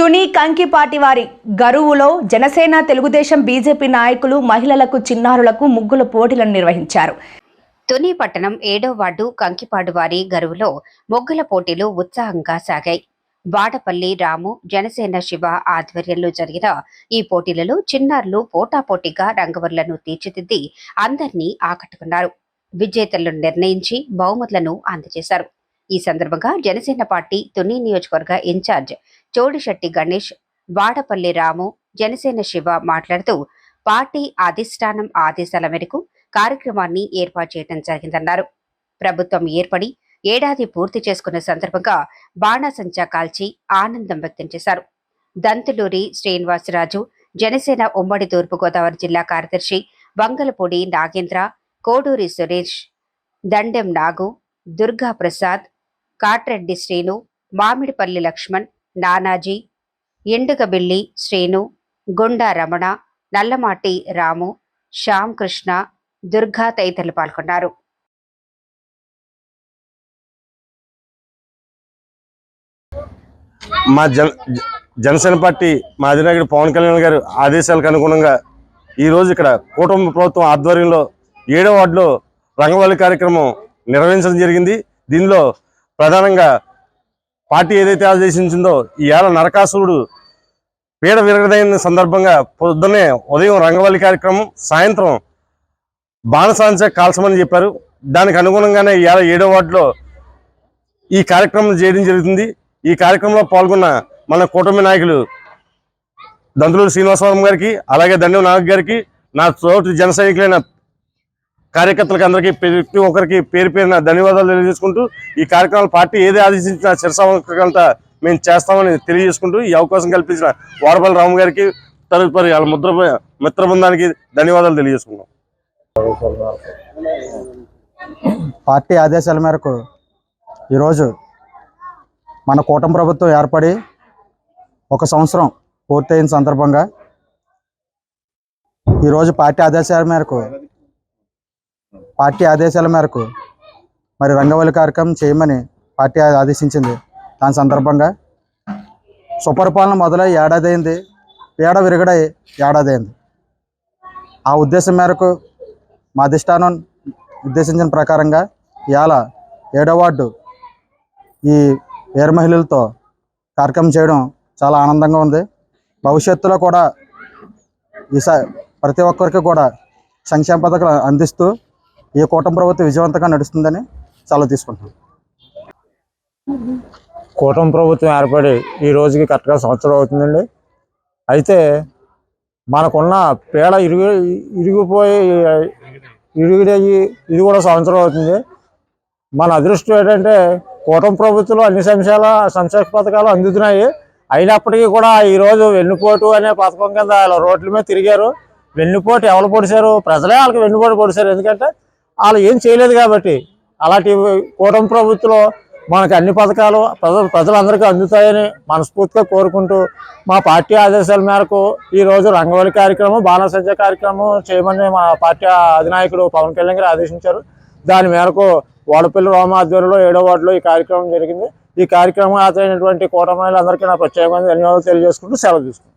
తుని కంకిపాటి వారి గరువులో జనసేన తెలుగుదేశం బీజేపీ నాయకులు మహిళలకు చిన్నారులకు ముగ్గుల పోటీలను నిర్వహించారు. తుని పట్టణం ఏడో వార్డు కంకిపాడు వారి గరువులో మొగ్గుల పోటీలు ఉత్సాహంగా సాగాయి. వాడపల్లి రాము జనసేన శివ ఆధ్వర్యంలో జరిగిన ఈ పోటీలలో చిన్నారులు పోటాపోటీగా రంగవరులను తీర్చిదిద్ది అందరినీ ఆకట్టుకున్నారు. విజేతలను నిర్ణయించి బహుమతులను అందజేశారు. ఈ సందర్భంగా జనసేన పార్టీ తుని నియోజకవర్గ ఇన్ఛార్జ్ చోడిశెట్టి గణేష్ వాడపల్లి రాము జనసేన శివ మాట్లాడుతూ పార్టీ అధిష్టానం ఆదేశాల మేరకు కార్యక్రమాన్ని ఏర్పాటు చేయడం జరిగిందన్నారు. ప్రభుత్వం ఏర్పడి ఏడాది పూర్తి చేసుకున్న సందర్భంగా బాణాసంచా కాల్చి ఆనందం వ్యక్తం చేశారు. దంతులూరి శ్రీనివాసరాజు జనసేన ఉమ్మడి తూర్పుగోదావరి జిల్లా కార్యదర్శి వంగలపూడి నాగేంద్ర కోడూరి సురేష్ దండెం నాగు దుర్గా ప్రసాద్ కాట్రెడ్డి శ్రీను మామిడిపల్లి లక్ష్మణ్ నానాజీ ఎండుగబిల్లి శ్రీను గుండా రమణ నల్లమాటి రాము శ్యామ్ కృష్ణ దుర్గా తదితరులు పాల్గొన్నారు. మా జన జనసేన పార్టీ మా అధినాయకుడు పవన్ కళ్యాణ్ గారు ఆదేశాలకు అనుగుణంగా ఈరోజు ఇక్కడ కూటమి ప్రభుత్వం ఆధ్వర్యంలో ఏడో వార్డులో రంగవల్లి కార్యక్రమం నిర్వహించడం జరిగింది. దీనిలో ప్రధానంగా పార్టీ ఏదైతే ఆదేశించిందో ఈ ఏళ్ళ నరకాసురుడు పీడ విరగదైన సందర్భంగా పొద్దున్నే ఉదయం రంగవల్లి కార్యక్రమం సాయంత్రం బాణసాంచ కాల్చమని చెప్పారు. దానికి అనుగుణంగానే ఈ ఏళ ఏడో వార్డులో ఈ కార్యక్రమం చేయడం జరుగుతుంది. ఈ కార్యక్రమంలో పాల్గొన్న మన కూటమి నాయకులు దంతులూరు శ్రీనివాసరావు గారికి అలాగే దండం నాయక్ గారికి నా తోటి జన సైనికులైన కార్యకర్తలకు అందరికీ ప్రతి ఒక్కరికి పేరు పేరున ధన్యవాదాలు తెలియజేసుకుంటూ ఈ కార్యక్రమాలు పార్టీ ఏది ఆదేశించిన శిరసావంకంతా మేము చేస్తామని తెలియజేసుకుంటూ ఈ అవకాశం కల్పించిన వాడపల్లి రాము గారికి తదుపరి వాళ్ళ ముద్ర మిత్ర బృందానికి ధన్యవాదాలు తెలియజేసుకున్నాం పార్టీ ఆదేశాల మేరకు ఈరోజు మన కూటమి ప్రభుత్వం ఏర్పడి ఒక సంవత్సరం పూర్తయిన సందర్భంగా ఈరోజు పార్టీ ఆదేశాల మేరకు పార్టీ ఆదేశాల మేరకు మరి రంగవల్లి కార్యక్రమం చేయమని పార్టీ ఆదేశించింది. దాని సందర్భంగా సుపరిపాలన మొదలై ఏడాది అయింది పీడ విరగడై ఏడాది అయింది ఆ ఉద్దేశం మేరకు మా అధిష్టానం ఉద్దేశించిన ప్రకారంగా ఇవాళ ఏడో వార్డు ఈ వీర మహిళలతో కార్యక్రమం చేయడం చాలా ఆనందంగా ఉంది. భవిష్యత్తులో కూడా ఈ ప్రతి ఒక్కరికి కూడా సంక్షేమ పథకాలు అందిస్తూ ఈ కూటమి ప్రభుత్వం విజయవంతంగా నడుస్తుందని సెలవు తీసుకుంటాం కూటమి ప్రభుత్వం ఏర్పడి ఈ రోజుకి కరెక్ట్గా సంవత్సరం అవుతుందండి. అయితే మనకున్న పేడ ఇరుగు ఇరిగిపోయి ఇరిగిడయ్యి ఇది కూడా సంవత్సరం అవుతుంది. మన అదృష్టం ఏంటంటే కూటమి ప్రభుత్వంలో అన్ని సంక్షేమ సంక్షేమ పథకాలు అందుతున్నాయి. అయినప్పటికీ కూడా ఈరోజు వెన్నుపోటు అనే పథకం కింద రోడ్ల మీద తిరిగారు. వెన్నుపోటు ఎవరు పొడిచారు? ప్రజలే వాళ్ళకి వెన్నుపోటు పొడిచారు. ఎందుకంటే వాళ్ళు ఏం చేయలేదు కాబట్టి అలాంటి కూటమి ప్రభుత్వంలో మనకు అన్ని పథకాలు ప్రజలు ప్రజలందరికీ అందుతాయని మనస్ఫూర్తిగా కోరుకుంటూ మా పార్టీ ఆదేశాల మేరకు ఈరోజు రంగవల్లి కార్యక్రమం బాణసంచ కార్యక్రమం చేయమని మా పార్టీ అధినాయకుడు పవన్ కళ్యాణ్ గారు ఆదేశించారు. దాని మేరకు వాడపల్లి రోమ ఆధ్వర్యంలో ఏడో వార్డులో ఈ కార్యక్రమం జరిగింది. ఈ కార్యక్రమం ఆచరైనటువంటి కూటమి అందరికీ నా ప్రత్యేకమైన ధన్యవాదాలు తెలియజేసుకుంటూ సెలవు తీసుకుంటాను